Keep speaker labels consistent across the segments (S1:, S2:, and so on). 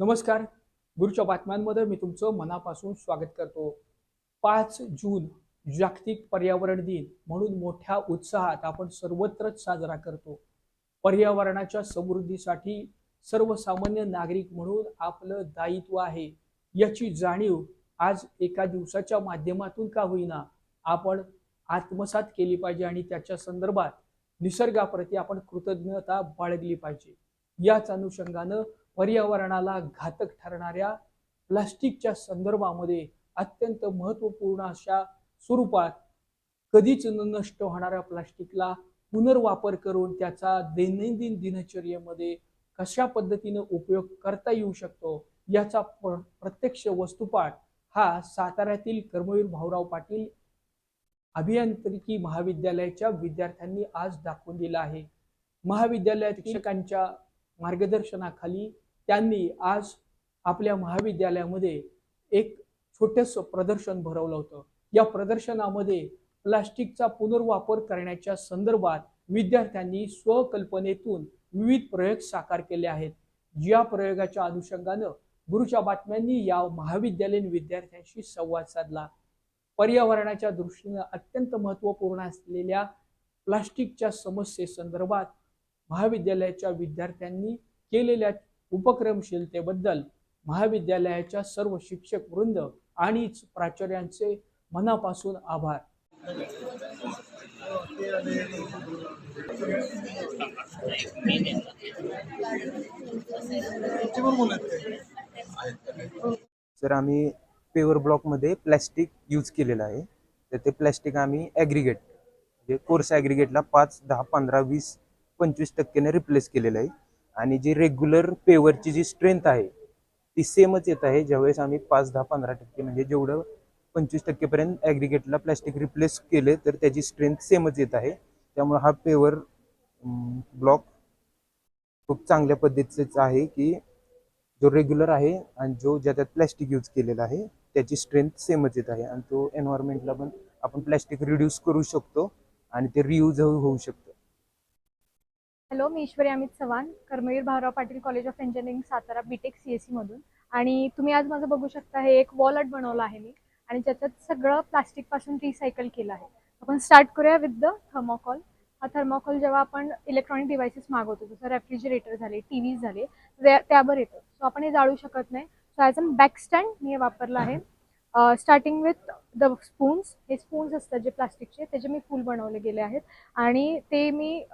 S1: नमस्कार. गुरुच्या बातम्यांमध्ये मी तुमचं मनापासून स्वागत करतो. पाच जून जागतिक पर्यावरण दिन म्हणून मोठ्या उत्साहात आपण सर्वत्रच साजरा करतो. पर्यावरणाच्या समृद्धीसाठी सर्वसामान्य नागरिक म्हणून आपलं दायित्व आहे. याची जाणीव आज एका दिवसाच्या माध्यमातून का होईना आपण आत्मसात केली पाहिजे आणि त्याच्या संदर्भात निसर्गाप्रती आपण कृतज्ञता बाळगली पाहिजे. याच अनुषंगानं पर्यावरणाला घातक ठरणाऱ्या प्लास्टिकच्या संदर्भामध्ये अत्यंत महत्त्वपूर्ण अशा स्वरूपात कधीच न नष्ट होणाऱ्या प्लास्टिकला पुनर्वापर करून त्याचा दैनंदिन दिनचर्येमध्ये कशा पद्धतीने उपयोग करता येऊ शकतो याचा प्र- प्रत्यक्ष वस्तुपाठ हा साताऱ्यातील कर्मवीर भाऊराव पाटील अभियांत्रिकी महाविद्यालयाच्या विद्यार्थ्यांनी आज दाखवून दिला आहे. महाविद्यालयात शिक्षकांच्या मार्गदर्शनाखाली त्यांनी आज आपल्या महाविद्यालयामध्ये एक छोटस प्रदर्शन भरवलं होतं. या प्रदर्शनामध्ये प्लास्टिकचा पुनर्वापर करण्याच्या संदर्भात विद्यार्थ्यांनी स्वकल्पनेतून विविध प्रयोग साकार केले आहेत. या प्रयोगाच्या अनुषंगानं गुरुच्या बातम्यांनी या महाविद्यालयीन विद्यार्थ्यांशी संवाद साधला. पर्यावरणाच्या दृष्टीनं अत्यंत महत्त्वपूर्ण असलेल्या प्लास्टिकच्या समस्येसंदर्भात महाविद्यालयाच्या विद्यार्थ्यांनी केलेल्या उपक्रमशीलतेबद्दल महाविद्यालयाच्या सर्व शिक्षक वृंद आणि प्राचार्यांचे मनापासून आभार.
S2: सर आम्ही पेवर ब्लॉकमध्ये प्लॅस्टिक यूज केलेलं आहे. तर ते प्लॅस्टिक आम्ही ॲग्रिगेट म्हणजे कोर्स ॲग्रिगेटला पाच दहा पंधरा वीस पंचवीस टक्क्याने रिप्लेस केलेलं आहे. आणि जी रेग्युलर पेवरची जी स्ट्रेंथ आहे ती सेमच येत आहे. ज्यावेळेस आम्ही पाच दहा पंधरा टक्के म्हणजे जेवढं पंचवीस टक्केपर्यंत ॲग्रिगेटला प्लॅस्टिक रिप्लेस केले तर त्याची स्ट्रेंथ सेमच येत आहे. त्यामुळे हा पेवर ब्लॉक खूप चांगल्या पद्धतीचा आहे की जो रेग्युलर आहे आणि जो ज्याच्यात प्लॅस्टिक यूज केलेला आहे त्याची स्ट्रेंथ सेमच येत आहे. आणि तो एन्व्हायरमेंटला पण आपण प्लॅस्टिक रिड्यूस करू शकतो आणि ते रियूज होऊ शकतो.
S3: Hello me Ishwari Amit Chavan Karmaveer Bhaurao Patil college of engineering Satara B Tech C S मधून. आणि तुम्ही आज माझं बघू शकता हे एक वॉल आर्ट बनवलं आहे मी. आणि ज्याच्यात सगळं प्लास्टिकपासून रिसायकल केलं आहे. आपण स्टार्ट करूया विथ द थर्मोकॉल हा थर्मोकॉल जेव्हा आपण इलेक्ट्रॉनिक डिव्हाइसेस मागवतो जसं रेफ्रिजरेटर झाले टीव्ही झाले त्या- त्यावर येतं. सो आपण हे जाळू शकत नाही. So as an back stand मी हे वापरलं आहे. स्टार्टिंग विथ द स्पून्स हे स्पून्स असतात जे प्लास्टिकचे त्याचे मी फूल बनवले गेले आहेत. आणि ते मी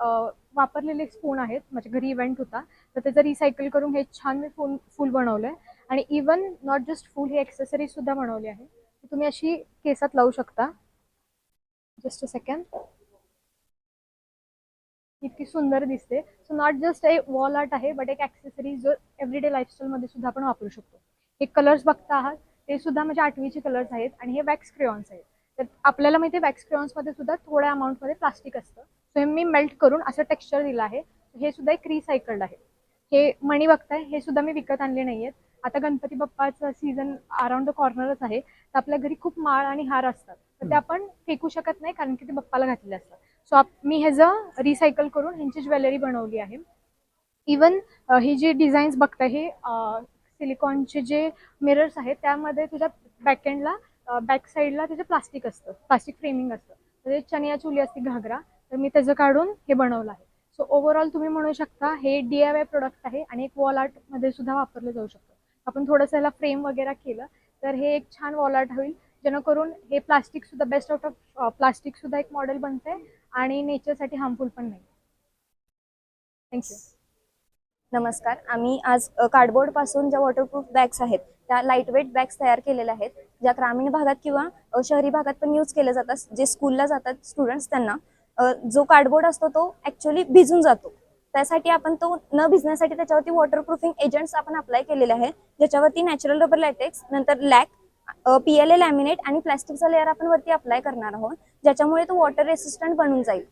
S3: वापरलेले स्पून आहेत. माझ्या घरी इव्हेंट होता. तर त्याचं रिसायकल करून हे छान मी फूल फूल बनवलं आहे आणि इवन नॉट जस्ट फूल हे ॲक्सेसरीज सुद्धा बनवली आहे. तुम्ही अशी केसात लावू शकता. जस्ट अ सेकंड इतकी सुंदर दिसते. So not just a wall art आहे बट एक ॲक्सेसरीज जो एव्हरीडे लाईफस्टाईलमध्ये सुद्धा आपण वापरू शकतो. हे कलर्स बघता आहात. ते सुद्धा माझ्या आठवीचे कलर्स आहेत आणि हे वॅक्स क्रेऑन्स आहेत. तर आपल्याला माहिती आहे वॅक्स क्रेऑन्समध्ये सुद्धा थोड्या अमाऊंटमध्ये प्लास्टिक असतं. सो हे मी मेल्ट करून असं टेक्स्चर दिलं आहे. हे सुद्धा एक रिसायकल्ड आहे. हे मणी बघताय हे सुद्धा मी विकत आणले नाही आहेत आता गणपती बाप्पाचं सीझन अराउंड द कॉर्नरच आहे. तर आपल्या घरी खूप माळ आणि हार असतात. तर ते आपण फेकू शकत नाही कारण की ते बाप्पाला घातलेले असतात. सो आप मी ह्याचं रिसायकल करून ह्यांची ज्वेलरी बनवली आहे. इवन ही जी डिझाईन्स बघताय हे सिलिकॉनचे जे मिरर्स आहेत त्यामध्ये तुझ्या बॅकएंडला बॅक साईडला त्याचं प्लास्टिक असतं. प्लास्टिक फ्रेमिंग असतं. म्हणजे चनिया चुली असते घागरा तर मी त्याचं काढून हे बनवलं आहे. सो ओव्हरऑल तुम्ही म्हणू शकता हे डी आय वाय प्रोडक्ट आहे आणि एक वॉल आर्टमध्ये सुद्धा वापरलं जाऊ शकतं. आपण थोडंसं याला फ्रेम वगैरे केलं तर हे एक छान वॉल आर्ट होईल जेणेकरून हे प्लास्टिक सुद्धा बेस्ट आउट ऑफ प्लास्टिक सुद्धा एक मॉडेल बनते आणि नेचरसाठी हार्मफुल पण नाही. थँक्यू
S4: नमस्कार. आम्ही आज कार्डबोर्डपासून ज्या वॉटरप्रूफ बॅग्स आहेत त्या लाईटवेट बॅग्स तयार केलेल्या आहेत. ज्या ग्रामीण भागात किंवा शहरी भागात पण यूज केल्या जातात जे स्कूलला जातात स्टुडंट्स त्यांना. जो कार्डबोर्ड असतो तो ॲक्च्युली भिजून जातो. त्यासाठी आपण तो न भिजण्यासाठी त्याच्यावरती वॉटरप्रूफिंग एजंट्स आपण अप्लाय केलेले आहेत. ज्याच्यावरती नॅचरल रबर लॅटेक्स नंतर lac P L A laminate आणि प्लॅस्टिकचा लेअर आपण वरती अप्लाय करणार आहोत. ज्याच्यामुळे तो वॉटर रेसिस्टंट बनून जाईल.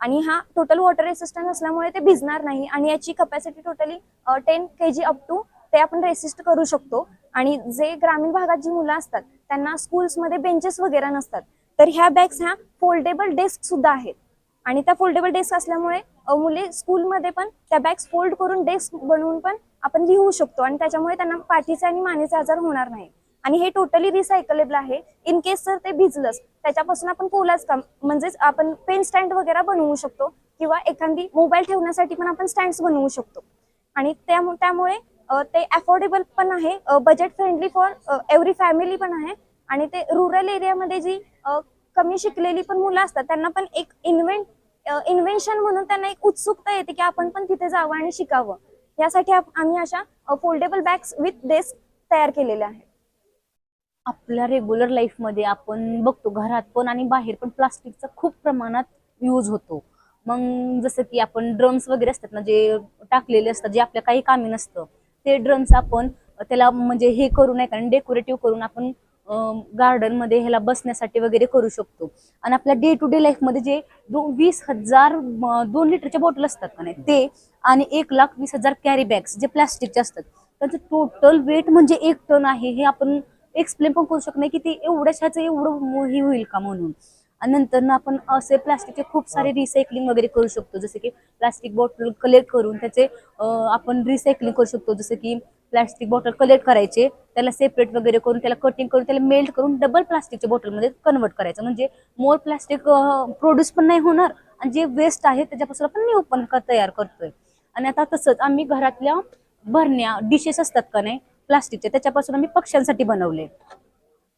S4: आणि हा टोटल वॉटर रेसिस्टंट असल्यामुळे ते भिजणार नाही आणि याची capacity totally ten K G up to ते आपण रेसिस्ट करू शकतो. आणि जे ग्रामीण भागात जी मुलं असतात त्यांना स्कूल्समध्ये बेंचेस वगैरे नसतात. तर ह्या बॅग्स ह्या फोल्डेबल डेस्क सुद्धा आहेत. आणि त्या फोल्डेबल डेस्क असल्यामुळे मुले स्कूलमध्ये पण त्या बॅग्स फोल्ड करून डेस्क बनवून पण आपण लिहू शकतो. आणि त्याच्यामुळे त्यांना पाठीचा आणि मानेचा आजार होणार नाही आणि हे टोटली रिसायकलेबल आहे. इन केस जर ते भिजलंच त्याच्यापासून आपण कोलाच काम म्हणजेच आपण पेन स्टँड वगैरे बनवू शकतो किंवा एखादी मोबाईल ठेवण्यासाठी पण आपण स्टँड बनवू शकतो. आणि त्यामुळे ते अफोर्डेबल पण आहे budget friendly for every family पण आहे. आणि ते रुरल एरियामध्ये जी कमी शिकलेली पण मुलं असतात त्यांना पण एक इन्व्हेंट इन्व्हेन्शन म्हणून त्यांना एक उत्सुकता येते की आपण पण तिथे जावं आणि शिकावं. यासाठी आम्ही अशा फोल्डेबल बॅग्स विथ डेस्क तयार केलेल्या आहेत.
S5: आपल्या रेग्युलर लाईफमध्ये आपण बघतो घरात पण आणि बाहेर पण प्लास्टिकचा खूप प्रमाणात यूज होतो. मग जसं की आपण ड्रम्स वगैरे असतात ना जे टाकलेले असतात जे आपल्या काही कामी नसतं ते ड्रम्स आपण त्याला म्हणजे हे करू नये कारण डेकोरेटिव्ह करून आपण गार्डनमध्ये ह्याला बसण्यासाठी वगैरे करू शकतो. आणि आपल्या डे टू डे लाईफमध्ये जे दो वीस हजार दोन लिटरच्या बॉटल असतात का नाही ते आणि एक लाख वीस हजार कॅरी बॅग्स जे प्लास्टिकचे असतात त्यांचं टोटल वेट म्हणजे एक टन आहे हे आपण एक्सप्लेन पण करू शकत नाही की ते एवढ्याशाचं एवढं हे होईल का म्हणून. नंतर ना आपण असे प्लास्टिकचे खूप सारे रिसायकलिंग वगैरे करू शकतो. जसे की प्लास्टिक बॉटल कलेक्ट करून त्याचे आपण रिसायकलिंग करू शकतो. जसं की प्लास्टिक बॉटल कलेक्ट करायचे त्याला सेपरेट वगैरे करून त्याला कटिंग करून त्याला मेल्ट करून डबल प्लास्टिकच्या बॉटलमध्ये कन्वर्ट करायचं. म्हणजे मोर प्लास्टिक प्रोड्यूस पण नाही होणार आणि जे वेस्ट आहे त्याच्यापासून आपण न्यू पण तयार करतोय. आणि आता तसंच आम्ही घरातल्या भरण्या डिशेस असतात का नाही प्लास्टिकचे त्याच्यापासून आम्ही पक्ष्यांसाठी बनवले.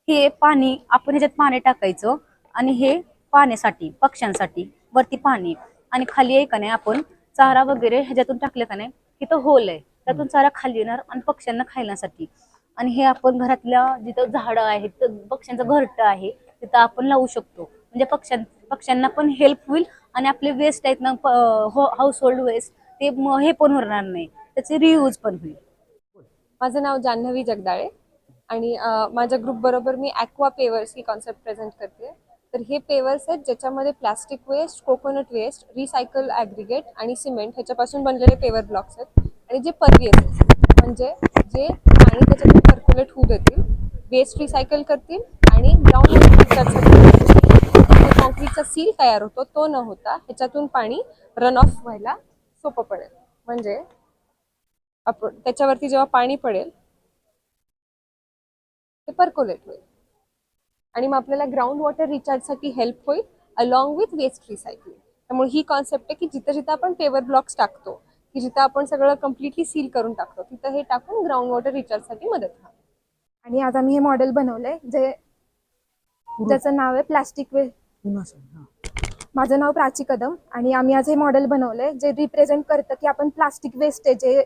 S5: हे पाणी आपण ह्याच्यात पाणी टाकायचं आणि हे पाण्यासाठी पक्ष्यांसाठी वरती पाणी आणि खाली आहे का नाही आपण चारा वगैरे ह्याच्यातून टाकलं का नाही तिथं होल आहे. त्यातून चारा खाली येणार आणि पक्ष्यांना खायण्यासाठी आणि हे आपण घरातल्या जिथं झाडं आहेत तिथं पक्ष्यांचं घरटं आहे तिथं आपण लावू शकतो. म्हणजे पक्ष्यां पक्ष्यांना पण हेल्प होईल आणि आपले वेस्ट आहेत ना हाऊस होल्ड वेस्ट ते हे पण होणार नाही. त्याचे रियूज पण होईल.
S6: माझं नाव जान्हवी जगदाळे आणि माझ्या ग्रुप बरोबर मी ॲक्वा पेवर्स ही कॉन्सेप्ट प्रेझेंट करते. तर हे पेवर्स आहेत ज्याच्यामध्ये plastic waste coconut waste recycle aggregate आणि सिमेंट ह्याच्यापासून बनलेले पेवर ब्लॉक्स आहेत. आणि जे परवियस म्हणजे जे पाणी त्याच्यातून सर्क्युलेट होऊ देतील वेस्ट रिसायकल करतील आणि ग्राउंड कॉन्क्रीटचा सील तयार होतो तो न होता ह्याच्यातून पाणी रन ऑफ व्हायला सोपं पडेल. म्हणजे आपण त्याच्यावरती जेव्हा पाणी पडेल ते पर्कोलेट होईल. आणि मग आपल्याला ग्राउंड वॉटर रिचार्जसाठी हेल्प होईल अलॉंग विथ वेस्ट रिसायकलिंग त्यामुळे ही कॉन्सेप्ट आहे की जिथं जिथं आपण पेवर ब्लॉक्स टाकतो की जिथं आपण सगळं कम्प्लिटली सील करून टाकतो तिथं हे टाकून ग्राउंड वॉटर रिचार्जसाठी मदत होईल.
S7: आणि आज आम्ही हे मॉडेल बनवलंय जे ज्याचं नाव आहे प्लास्टिक वे
S1: पुन्हा सांग हा.
S7: माझं नाव प्राची कदम आणि आम्ही आज हे मॉडेल बनवलंय जे रिप्रेझेंट करतं की आपण प्लास्टिक वेस्ट आहे जे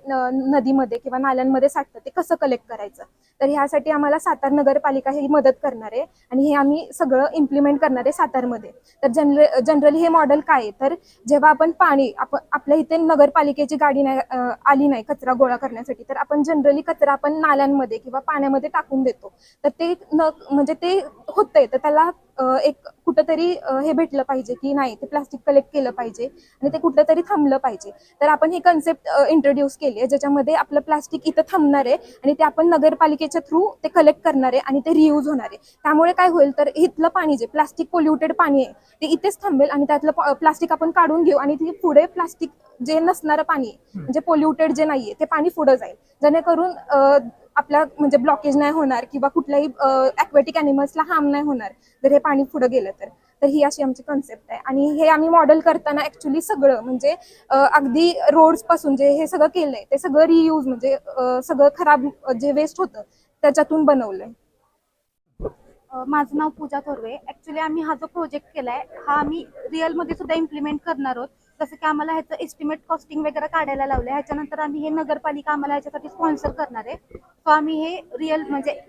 S7: नदीमध्ये किंवा नाल्यांमध्ये साठतं ते कसं कलेक्ट करायचं? तर ह्यासाठी आम्हाला सातार नगरपालिका ही मदत करणार आहे आणि हे आम्ही सगळं इम्प्लिमेंट करणार आहे सातारमध्ये. तर जनर जनरली हे मॉडेल काय आहे? तर जेव्हा आपण पाणी आपण आपल्या इथे नगरपालिकेची गाडी नाही आली नाही कचरा गोळा करण्यासाठी तर आपण जनरली कचरा आपण नाल्यांमध्ये किंवा पाण्यामध्ये टाकून देतो. तर ते न म्हणजे ते होतंय तर त्याला एक कुठंतरी हे भेटलं पाहिजे की नाही ते प्लास्टिक कलेक्ट केलं पाहिजे आणि ते कुठंतरी थांबलं पाहिजे. तर आपण ही कन्सेप्ट इंट्रोड्यूस केली आहे ज्याच्यामध्ये आपलं प्लास्टिक इथं थांबणार आहे आणि ते आपण नगरपालिकेच्या थ्रू ते कलेक्ट करणार आहे आणि ते रियूज होणार. आहे त्यामुळे काय होईल तर इथलं पाणी जे प्लास्टिक पोल्युटेड पाणी आहे ते इथेच थांबेल आणि त्यातलं प्लास्टिक आपण काढून घेऊ आणि ते पुढे प्लास्टिक जे नसणारं पाणी आहे म्हणजे पोल्युटेड जे नाहीये ते पाणी पुढं जाईल. जेणेकरून आपल्या म्हणजे ब्लॉकेज नाही होणार किंवा कुठल्याही ॲक्वेटिक अॅनिमल्सला हार्म नाही होणार जर हे पाणी पुढं गेलं तर. तर ही अशी आमची कॉन्सेप्ट आहे. आणि हे आम्ही मॉडेल करताना ऍक्च्युली सगळं म्हणजे अगदी रोड्सपासून जे हे सगळं केलंय ते सगळं रियूज म्हणजे सगळं खराब जे वेस्ट होतं त्याच्यातून बनवलंय.
S8: माझं नाव पूजा थोरवे. ऍक्च्युली आम्ही हा जो प्रोजेक्ट केलाय हा आम्ही रिअलमध्ये सुद्धा इम्प्लिमेंट करणार आहोत. जसं की आम्हाला ह्याचं एस्टिमेट कॉस्टिंग वगैरे काढायला लावलं ह्याच्यानंतर आम्ही हे नगरपालिका आम्हाला ह्याच्यासाठी स्पॉन्सर करणार आहे. सो आम्ही हे रिअल म्हणजे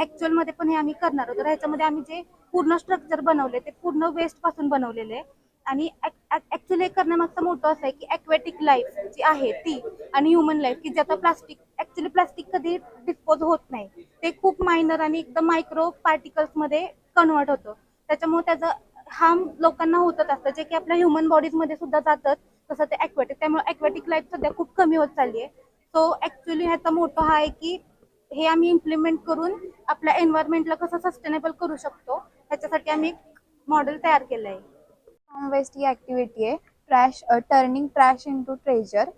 S8: ऍक्च्युअलमध्ये पण हे आम्ही करणार आहोत. तर ह्याच्यामध्ये आम्ही जे पूर्ण स्ट्रक्चर बनवले ते पूर्ण वेस्टपासून बनवलेले आहे. आणि ऍक्च्युली करण्यामागचं मोठं असं आहे की ॲक्वेटिक लाईफ जी आहे ती आणि ह्युमन लाईफ की ज्याचं प्लास्टिक ऍक्च्युली प्लास्टिक कधी डिस्पोज होत नाही. ते खूप मायनर आणि एकदम मायक्रो पार्टिकल्समध्ये कन्वर्ट होतं. त्याच्यामुळे त्याचं हार्म लोकांना होतच असतं. जे की आपल्या ह्युमन बॉडीजमध्ये सुद्धा जातात तसं ते ॲक्वेटिक त्यामुळे ॲक्वेटिक लाईफ सध्या खूप कमी होत चालली आहे सो ऍक्च्युली ह्याचा मोठं हा आहे की हे आम्ही इम्प्लिमेंट करून आपल्या एन्व्हायरमेंटला कसं सस्टेनेबल करू शकतो ह्याच्यासाठी आम्ही एक मॉडेल तयार केलं आहे
S9: फार्म वेस्ट ही ॲक्टिव्हिटी आहे. Trash turning trash into treasure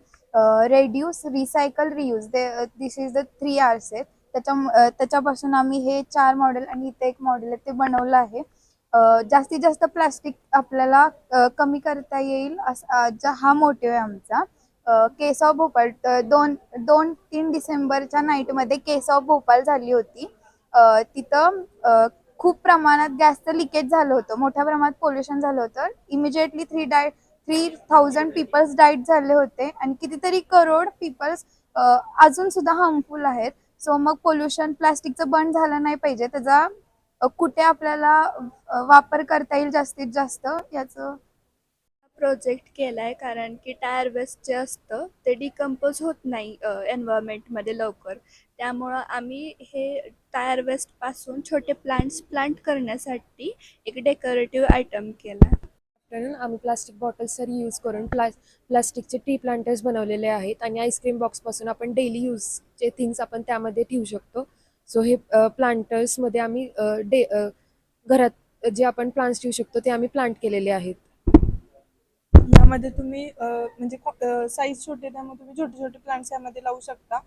S9: reduce recycle reuse they this is the three Rs आहेत. त्याच्या त्याच्यापासून आम्ही हे चार मॉडेल आणि इथे एक मॉडेल आहे ते बनवलं आहे. जास्तीत जास्त प्लास्टिक आपल्याला कमी करता येईल असा हा मोटिव्ह आहे आमचा. अ, केस ऑफ भोपाळ दोन दोन तीन डिसेंबरच्या नाईटमध्ये केस ऑफ भोपाळ झाली होती. तिथं खूप प्रमाणात गॅसचं लिकेज झालं होतं. मोठ्या प्रमाणात पोल्युशन झालं होतं. Immediately three die three thousand peoples died झाले होते. आणि कितीतरी करोड पीपल्स अजून सुद्धा हार्मफुल आहेत. सो मग पोल्युशन प्लास्टिकचं बंद झालं नाही पाहिजे. त्याचा कुठे आपल्याला वापर करता येईल जास्तीत जास्त याचं
S10: प्रोजेक्ट केला आहे कारण की टायर वेस्ट जे असतं ते डिकम्पोज होत नाही एन्व्हायरमेंटमध्ये लवकर. त्यामुळं आम्ही हे टायर वेस्टपासून छोटे प्लांट्स प्लांट करण्यासाठी एक डेकोरेटिव्ह आयटम केला आहे
S6: आम्ही प्लास्टिक बॉटल्स यूज करून प्ला प्लास्टिकचे टी प्लांटर्स बनवलेले आहेत आणि आईस्क्रीम बॉक्सपासून आपण डेली यूजचे थिंग्स आपण त्यामध्ये ठेवू शकतो. सो हे प्लांटर्समध्ये आम्ही डे घरात जे आपण प्लांट्स ठेवू शकतो ते आम्ही प्लांट केलेले आहेत.
S11: यामध्ये तुम्ही म्हणजे साईज छोटे त्यामुळे तुम्ही छोटे छोटे प्लांट्स यामध्ये लावू शकता.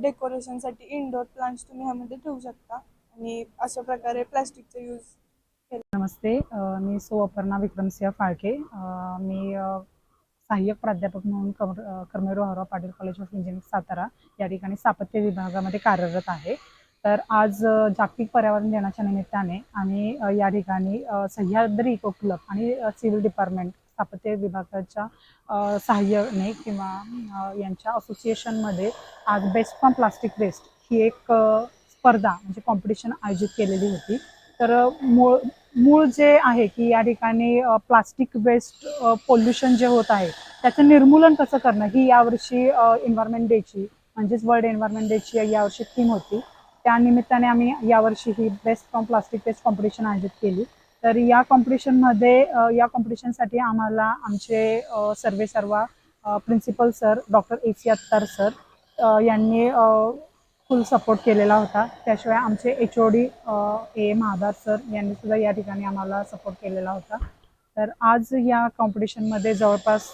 S11: डेकोरेशनसाठी इनडोअर प्लांट्स तुम्ही ह्यामध्ये ठेवू शकता. आणि अशा प्रकारे प्लास्टिकचा यूज
S12: नमस्ते. मी सो अपर्णा विक्रमसिंह फाळके. मी सहाय्यक प्राध्यापक म्हणून कमर अ, Karmaveer Patil college of engineering Satara या ठिकाणी स्थापत्य विभागामध्ये कार्यरत आहे. तर आज जागतिक पर्यावरण दिनाच्या निमित्ताने आम्ही या ठिकाणी सह्याद्री इको क्लब आणि सिव्हिल डिपार्टमेंट स्थापत्य विभागाच्या सहाय्याने किंवा यांच्या असोसिएशनमध्ये आज बेस्ट फ्रॉम प्लास्टिक वेस्ट ही एक स्पर्धा म्हणजे कॉम्पिटिशन आयोजित केलेली होती. तर मूळ मूळ जे आहे की या ठिकाणी प्लास्टिक वेस्ट पोल्युशन जे होत आहे त्याचं निर्मूलन कसं करणं ही यावर्षी एन्व्हायरमेंट डेची म्हणजेच वर्ल्ड एन्व्हायरमेंट डेची यावर्षी थीम होती. त्या निमित्ताने आम्ही यावर्षी ही best from plastic waste competition आयोजित केली. तर या कॉम्पिटिशनमध्ये या कॉम्पिटिशनसाठी आम्हाला आमचे सर्वे सर्व principal sir doctor A C Attar sir यांनी फुल सपोर्ट केलेला होता. त्याशिवाय आमचे H O D A Mahadar sir यांनी सुद्धा या ठिकाणी आम्हाला सपोर्ट केलेला होता. तर आज या कॉम्पिटिशनमध्ये जवळपास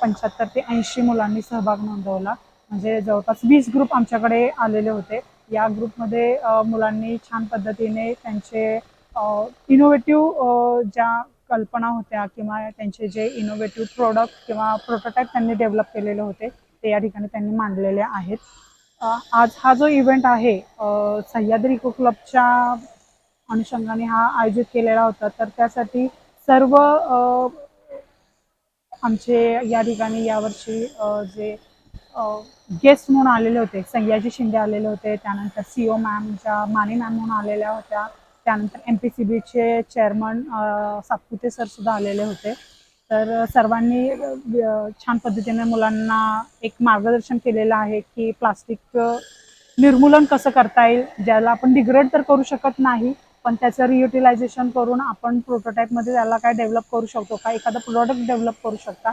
S12: पंच्याहत्तर ते ऐंशी मुलांनी सहभाग नोंदवला. म्हणजे जवळपास वीस ग्रुप आमच्याकडे आलेले होते. या ग्रुपमध्ये मुलांनी छान पद्धतीने त्यांचे इनोव्हेटिव्ह ज्या कल्पना होत्या किंवा त्यांचे जे इनोव्हेटिव्ह प्रोडक्ट किंवा प्रोटोटाईप त्यांनी डेव्हलप केलेले होते ते या ठिकाणी त्यांनी मांडलेले आहेत. आज हा जो इव्हेंट आहे सह्याद्री इको क्लबच्या अनुषंगाने हा आयोजित केलेला होता तर त्यासाठी सर्व आमचे या ठिकाणी यावर्षी जे गेस्ट म्हणून आलेले होते सह्याजी शिंदे आलेले होते त्यानंतर सी ओ मॅम ज्या माने मॅम म्हणून आलेल्या होत्या त्यानंतर एम पी सी बीचे चेअरमन सातपुते सर सुद्धा आलेले होते. तर सर्वांनी छान पद्धतीने मुलांना एक मार्गदर्शन केलेलं आहे की प्लास्टिक निर्मूलन कसं करता येईल ज्याला आपण डिग्रेड तर करू शकत नाही पण त्याचं रियुटिलायझेशन करून आपण प्रोटोटाईपमध्ये त्याला काय डेव्हलप करू शकतो का एखादं प्रोडक्ट डेव्हलप करू शकता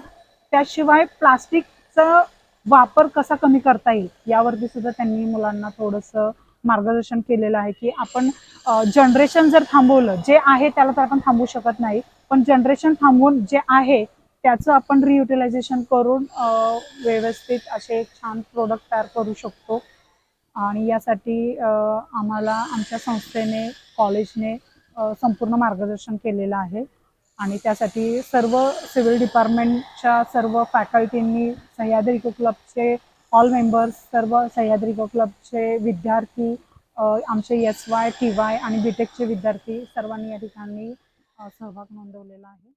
S12: त्याशिवाय प्लास्टिकचा वापर कसा कमी करता येईल यावरती सुद्धा त्यांनी मुलांना थोडंसं मार्गदर्शन केलेलं आहे की आपण जनरेशन जर थांबवलं जे आहे त्याला तर आपण थांबवू शकत नाही. पण जनरेशन थांबवून जे आहे त्याचं आपण रियुटिलायझेशन करून व्यवस्थित असे एक छान प्रोडक्ट तयार करू शकतो. आणि यासाठी आम्हाला आमच्या संस्थेने कॉलेजने संपूर्ण मार्गदर्शन केलेलं आहे. आणि त्यासाठी सर्व सिव्हिल डिपार्टमेंटच्या सर्व फॅकल्टींनी सह्याद्री क्लबचे ऑल मेंबर्स सर्व सह्याद्री क्लबचे विद्यार्थी आमचे एस वाय टी वाय आणि बी टेकचे विद्यार्थी सर्वांनी या ठिकाणी सहभाग नोंदवलेला आहे.